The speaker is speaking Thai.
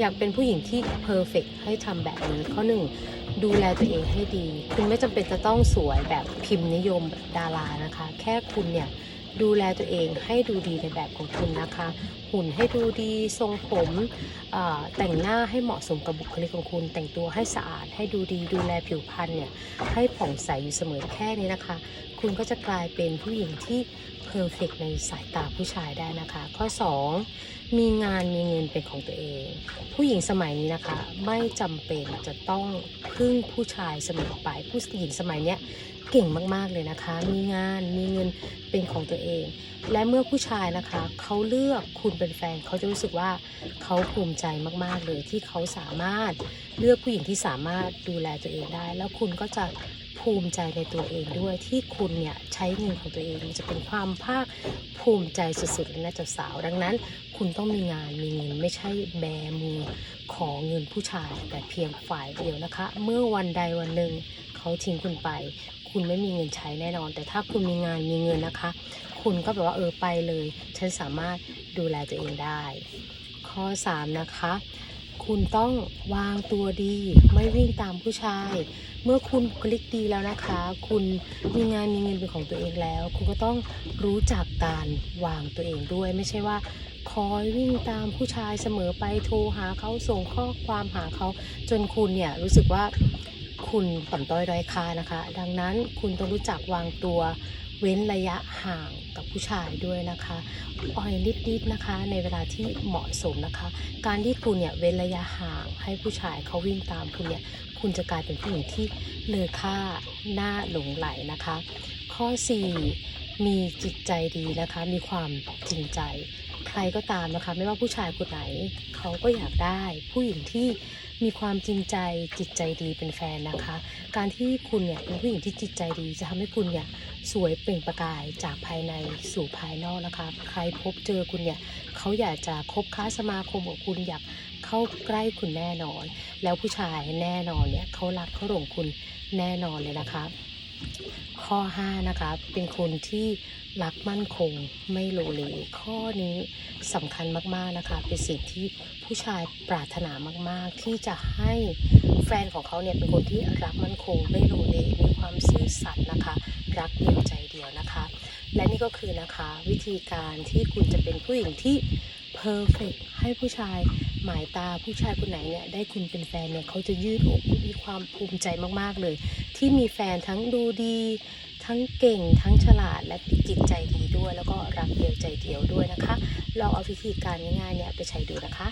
อยากเป็นผู้หญิงที่เพอร์เฟกให้ทำแบบนี้ข้อหนึ่งดูแลตัวเองให้ดี คุณไม่จำเป็นจะต้องสวยแบบพิมพ์นิยมแบบดารานะคะ แค่คุณเนี่ยดูแลตัวเองให้ดูดีในแบบของคุณนะคะ หุ่นให้ดูดีทรงผมแต่งหน้าให้เหมาะสมกับบุคลิกของคุณ แต่งตัวให้สะอาดให้ดูดี ดูแลผิวพรรณเนี่ยให้ผ่องใสอยู่เสมอแค่นี้นะคะ คุณก็จะกลายเป็นผู้หญิงที่เพอร์เฟกในสายตาผู้ชายได้นะคะ ข้อ 2 มีงานมีเงินเป็นของตัวเอง ผู้หญิงสมัยนี้นะคะ ไม่จำเป็นจะต้องพึ่งผู้ชายเสมอไป ผู้หญิงสมัยเนี้ยเก่งมากๆเลยนะคะ มีงานมีเงินเป็นของตัวเอง และเมื่อผู้ชายนะคะเขาเลือกคุณเป็นแฟนเขาจะรู้สึกว่าเขาภูมิใจมากๆเลยที่เขาสามารถเลือกผู้หญิงที่สามารถดูแลตัวเองได้ แล้วคุณก็จะ ภูมิใจในตัวเองด้วยที่คุณเนี่ยใช้เงินของตัวเองมันจะเป็นความภาคภูมิใจสุดๆเลยนะเจ้าสาว ดังนั้น คุณต้องมีงานมีเงินไม่ใช่แบมือขอเงินผู้ชาย แต่เพียงฝ่ายเดียวนะคะ เมื่อวันใดวันหนึ่งเขาทิ้งคุณไป คุณไม่มีเงินใช้แน่นอน แต่ถ้าคุณมีงานมีเงินนะคะ คุณก็แบบว่าเออไปเลย ฉันสามารถดูแลตัวเองได้ ข้อ 3 นะคะ คุณต้องวางตัวดี ไม่วิ่งตามผู้ชาย เมื่อคุณคลิกดีแล้วนะคะ คุณมีงานมีเงินเป็นของตัวเองแล้ว คุณก็ต้องรู้จักการวางตัวเองด้วย ไม่ใช่ว่า คอยวิ่งตามผู้ชายเสมอไปโทรหาเขาส่งข้อความหาเขา จนคุณเนี่ยรู้สึกว่าคุณต่ำต้อยด้อยค่านะคะ ดังนั้นคุณต้องรู้จักวางตัว เว้นระยะห่างกับผู้ชายด้วยนะคะอ่อยนิดๆนะคะ ในเวลาที่เหมาะสมนะคะ การที่คุณเนี่ยเว้นระยะห่างให้ผู้ชายเขาวิ่งตามคุณเนี่ยคุณจะกลายเป็นผู้หญิงที่เลอค่าหน้าหลงไหลนะคะ ข้อ 4 มีจิตใจดีนะคะ มีความจริงใจ ใครก็ตามนะคะ ไม่ว่าผู้ชายคนไหนเขาก็อยากได้ผู้หญิงที่มีความจริงใจจิตใจดีเป็นแฟนนะคะ การที่คุณเนี่ยเป็นผู้หญิงที่จิตใจดี จะทำให้คุณเนี่ยสวยเปล่งประกายจากภายในสู่ภายนอกนะคะ ใครพบเจอคุณเนี่ยเขาอยากจะคบค้าสมาคมกับคุณอยากเข้าใกล้คุณแน่นอน แล้วผู้ชายแน่นอนเนี่ยเขารักเขาหลงคุณแน่นอนเลยนะคะ ข้อ 5 นะคะ เป็นคนที่รักมั่นคงไม่โลเลข้อนี้สำคัญมากๆนะคะ เป็นสิ่งที่ผู้ชายปรารถนามากๆ ที่จะให้แฟนของเขาเนี่ยเป็นคนที่รักมั่นคงไม่โลเลมีความซื่อสัตย์นะคะ รักเดียวใจเดียวนะคะ และนี่ก็คือนะคะวิธีการที่คุณจะเป็นผู้หญิงที่เพอร์เฟกให้ผู้ชาย หมายตาผู้ชายคนไหนเนี่ยได้คุณเป็นแฟนเนี่ยเขาจะยืดอกมีความภูมิใจมากๆเลย ที่มีแฟนทั้งดูดี ทั้งเก่ง ทั้งฉลาดและจิตใจดีด้วย แล้วก็รักเดียวใจเดียวด้วยนะคะลองเอาวิธีการง่ายๆเนี่ยไปใช้ดูนะคะ